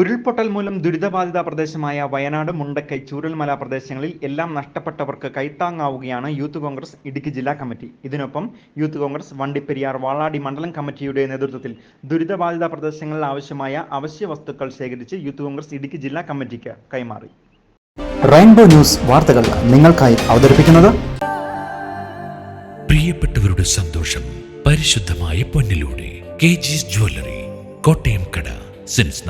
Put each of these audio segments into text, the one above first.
ഉരുൾപൊട്ടൽ മൂലം ദുരിതബാധിത പ്രദേശമായ വയനാട് മുണ്ടക്കൈ ചൂരൽമല പ്രദേശങ്ങളിൽ എല്ലാം നഷ്ടപ്പെട്ടവർക്ക് കൈത്താങ്ങാവുകയാണ് യൂത്ത് കോൺഗ്രസ് ഇടുക്കി ജില്ലാ കമ്മിറ്റി. ഇതിനൊപ്പം യൂത്ത് കോൺഗ്രസ് വണ്ടിപ്പെരിയാർ വാളാടി മണ്ഡലം കമ്മിറ്റിയുടെ നേതൃത്വത്തിൽ ദുരിതബാധിത പ്രദേശങ്ങളിൽ ആവശ്യമായ അവശ്യ വസ്തുക്കൾ ശേഖരിച്ച് യൂത്ത് കോൺഗ്രസ് ഇടുക്കി ജില്ലാ കമ്മിറ്റിക്ക് കൈമാറി. റെയിൻബോ ന്യൂസ് വാർത്തകൾ നിങ്ങൾക്കായി അവതരിപ്പിക്കുന്നത് പ്രിയപ്പെട്ടവരുടെ സന്തോഷം പരിശുദ്ധമായ പൊന്നിലൂടെ കെ ജിസ് ജ്വല്ലറി കോട്ടയം കട. സിൻസ്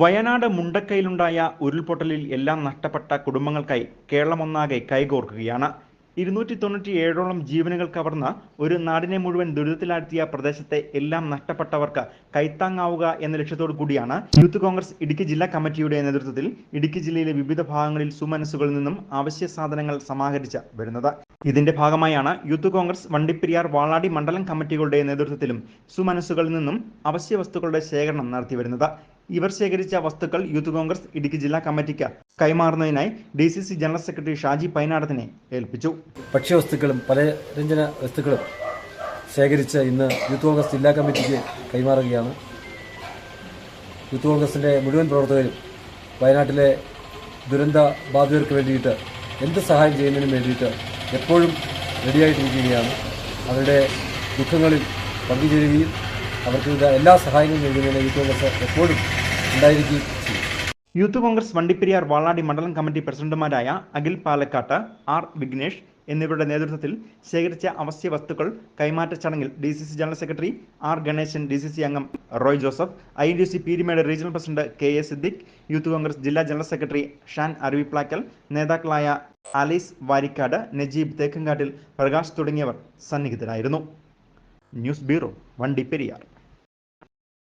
വയനാട് മുണ്ടക്കയിലുണ്ടായ ഉരുൾപൊട്ടലിൽ എല്ലാം നഷ്ടപ്പെട്ട കുടുംബങ്ങൾക്കായി കേരളമൊന്നാകെ കൈകോർക്കുകയാണ്. ഇരുന്നൂറ്റി തൊണ്ണൂറ്റി ഏഴോളം ജീവനുകൾ കവർന്ന ഒരു നാടിനെ മുഴുവൻ ദുരിതത്തിലാഴ്ത്തിയ പ്രദേശത്തെ എല്ലാം നഷ്ടപ്പെട്ടവർക്ക് കൈത്താങ്ങാവുക എന്ന ലക്ഷ്യത്തോടു കൂടിയാണ് യൂത്ത് കോൺഗ്രസ് ഇടുക്കി ജില്ലാ കമ്മിറ്റിയുടെ നേതൃത്വത്തിൽ ഇടുക്കി ജില്ലയിലെ വിവിധ ഭാഗങ്ങളിൽ സുമനസ്സുകളിൽ നിന്നും അവശ്യ സാധനങ്ങൾ സമാഹരിച്ച് വരുന്നത്. ഇതിന്റെ ഭാഗമായാണ് യൂത്ത് കോൺഗ്രസ് വണ്ടിപ്പെരിയാർ വാളാടി മണ്ഡലം കമ്മിറ്റികളുടെ നേതൃത്വത്തിലും സുമനസ്സുകളിൽ നിന്നും അവശ്യ വസ്തുക്കളുടെ ശേഖരണം നടത്തി വരുന്നത്. ഇവർ ശേഖരിച്ച വസ്തുക്കൾ യൂത്ത് കോൺഗ്രസ് ഇടുക്കി ജില്ലാ കമ്മിറ്റിക്ക് കൈമാറുന്നതിനായി D C C general secretary Shaji പൈനാടത്തിനെ ഏൽപ്പിച്ചു. ഭക്ഷ്യവസ്തുക്കളും പലരഞ്ജന വസ്തുക്കളും ശേഖരിച്ച് ഇന്ന് യൂത്ത് കോൺഗ്രസ് ജില്ലാ കമ്മിറ്റിക്ക് കൈമാറുകയാണ്. യൂത്ത് കോൺഗ്രസിന്റെ മുഴുവൻ പ്രവർത്തകരും വയനാട്ടിലെ ദുരന്ത ബാധിതർക്ക് വേണ്ടിയിട്ട് എന്ത് സഹായം ചെയ്യുന്നതിനും വേണ്ടിയിട്ട് എപ്പോഴും റെഡിയായിട്ടിരിക്കുകയാണ്. അവരുടെ ദുഃഖങ്ങളിൽ പങ്കുചേരുകയും അവർക്ക് എല്ലാ സഹായങ്ങളും നൽകുന്നതിന് യൂത്ത് കോൺഗ്രസ് എപ്പോഴും ഉണ്ടായിരിക്കുകയും ചെയ്യും. യൂത്ത് കോൺഗ്രസ് വണ്ടിപ്പെരിയാർ വാളാടി മണ്ഡലം കമ്മിറ്റി പ്രസിഡന്റുമാരായ അഖിൽ പാലക്കാട്ട് ആർ വിഘ്നേഷ് എന്നിവരുടെ നേതൃത്വത്തിൽ ശേഖരിച്ച അവശ്യ വസ്തുക്കൾ കൈമാറ്റ ചടങ്ങിൽ D C C general secretary R Ganesan D C C അംഗം Roy Joseph I D C Peermade regional president K A Siddique youth Congress ജില്ലാ ജനറൽ സെക്രട്ടറി ഷാൻ അരുവിപ്ലാക്കൽ നേതാക്കളായ ആലീസ് വാരിക്കാട് നജീബ് തേക്കങ്കാട്ടിൽ പ്രകാശ് തുടങ്ങിയവർ സന്നിഹിതരായിരുന്നു. News bureau Vandiperiyar.